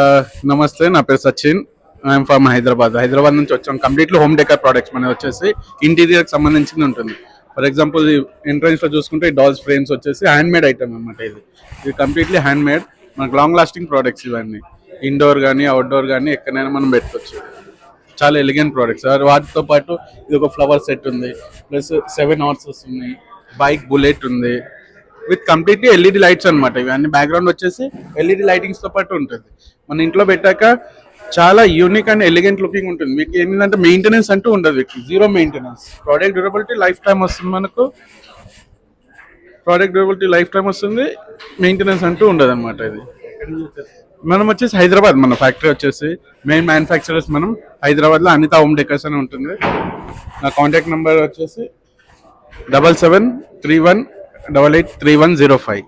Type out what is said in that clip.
Uh, నమస్తే నా పేరు సచిన్. ఐఎమ్ ఫ్రమ్ హైదరాబాద్ హైదరాబాద్ నుంచి వచ్చాం. కంప్లీట్లీ హోమ్ డెకర్ ప్రోడక్ట్స్ మనది వచ్చేసి ఇంటీరియర్కి సంబంధించింది ఉంటుంది. ఫర్ ఎగ్జాంపుల్ ఎంట్రన్స్లో చూసుకుంటే డాల్స్ ఫ్రేమ్స్ వచ్చేసి హ్యాండ్ మేడ్ ఐటమ్ అనమాట ఇది. ఇది కంప్లీట్లీ హ్యాండ్ మేడ్ మనకు లాంగ్ లాస్టింగ్ ప్రోడక్ట్స్ ఇవన్నీ. ఇండోర్ కానీ అవుట్డోర్ కానీ ఎక్కడైనా మనం పెట్టుకోవచ్చు. చాలా ఎలిగెంట్ ప్రోడక్ట్స్ వాటితో పాటు ఇది ఒక ఫ్లవర్ సెట్ ఉంది. ప్లస్ సెవెన్ హార్సెస్ ఉన్నాయి. బైక్ బుల్లెట్ ఉంది. విత్ కంప్లీట్లీ ఎల్ఈడి లైట్స్ అనమాట ఇవన్నీ బ్యాక్గ్రౌండ్ వచ్చేసి ఎల్ఈడి లైటింగ్స్తో పాటు ఉంటుంది. మన ఇంట్లో పెట్టాక చాలా యూనిక్ అండ్ ఎలిగెంట్ లుకింగ్ ఉంటుంది. మీకు ఏంటంటే మెయింటెనెన్స్ అంటూ ఉండదు. వీటికి zero maintenance product durability life time వస్తుంది మనకు. ప్రోడక్ట్ డ్యూరబిలిటీ లైఫ్ టైం వస్తుంది. మెయింటెనెన్స్ అంటూ ఉండదు అనమాట ఇది. మనం వచ్చేసి హైదరాబాద్ మన ఫ్యాక్టరీ వచ్చేసి మెయిన్ మ్యానుఫ్యాక్చరర్స్ మనం హైదరాబాద్లో అనిత హోమ్ డెకర్స్ అని ఉంటుంది. నా కాంటాక్ట్ నెంబర్ వచ్చేసి double seven three one double eight three one zero five